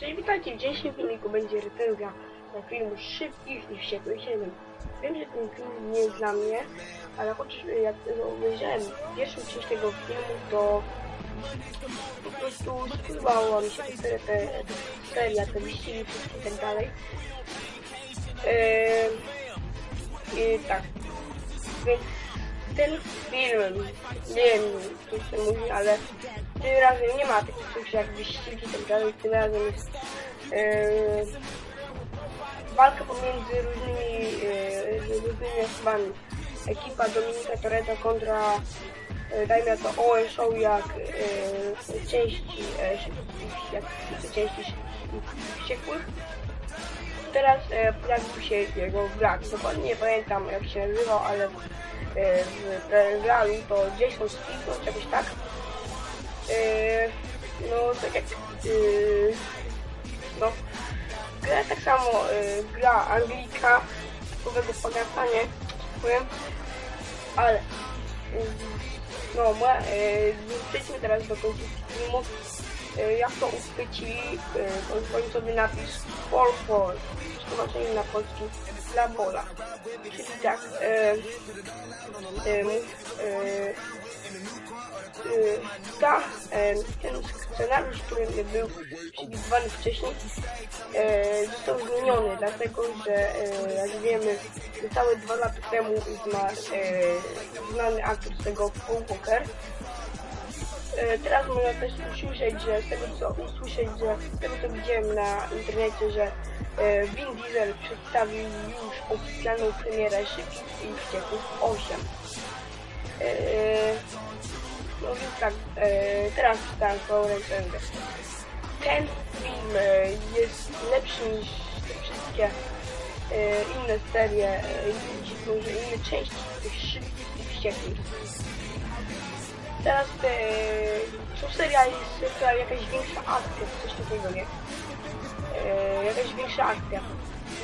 Cześć, witajcie. W dzisiejszym filmiku będzie recenzja na filmu Szybkich i Wściekłych 7. Wiem, że ten film nie jest dla mnie, ale chociaż jak obejrzałem pierwszą część tego filmu, to po prostu spodobała mi się te, te, te seria, te wyścigi i tak dalej. Eee, I tak. Ten film, nie wiem, co się mówi, ale tym razem nie ma takich rzeczy jak wyścigi i tak dalej, tym razem jest e, walka pomiędzy różnymi, e, różnymi osobami. Ekipa Dominika Toretto kontra, e, dajmy na to OL Show jak e, części, e, jak części wściekłych. Teraz e, pojawił się jego brak. Dokładnie nie pamiętam jak się nazywał, ale e, w telegralu to Jason Speed, no czegoś tak. E, no tak jak e, no gra tak samo e, gra Anglika typowego pogastanie powiem ale e, no ma, e, przejdźmy teraz do końcówki filmu jak to uchwycili e, pozwolił sobie napis for for tłumaczenie na polski dla pola czyli tak e, e, e, ta, e, ten scenariusz, który był przewidywany wcześniej, e, został zmieniony, dlatego że, e, jak wiemy, niecałe dwa lata temu zmarł e, znany aktor z tego Paul Walker. E, teraz można też usłyszeć, że z tego co usłyszeć, że z tego co widziałem na internecie, że e, Vin Diesel przedstawił już oficjalną premierę Szybkich i Wściekłych 8. E, no więc tak, e, teraz czytałem swoją recenzję. Ten film jest lepszy niż te wszystkie inne serie, może inne części tych szybkich i wściekłych. Teraz te, co seria jest chyba jakaś większa akcja, coś takiego, nie? E, jakaś większa akcja,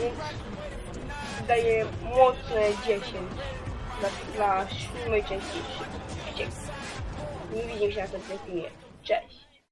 więc daję mocne 10 dla, dla siódmej części. Nie widzimy się na następnym filmie. Cześć!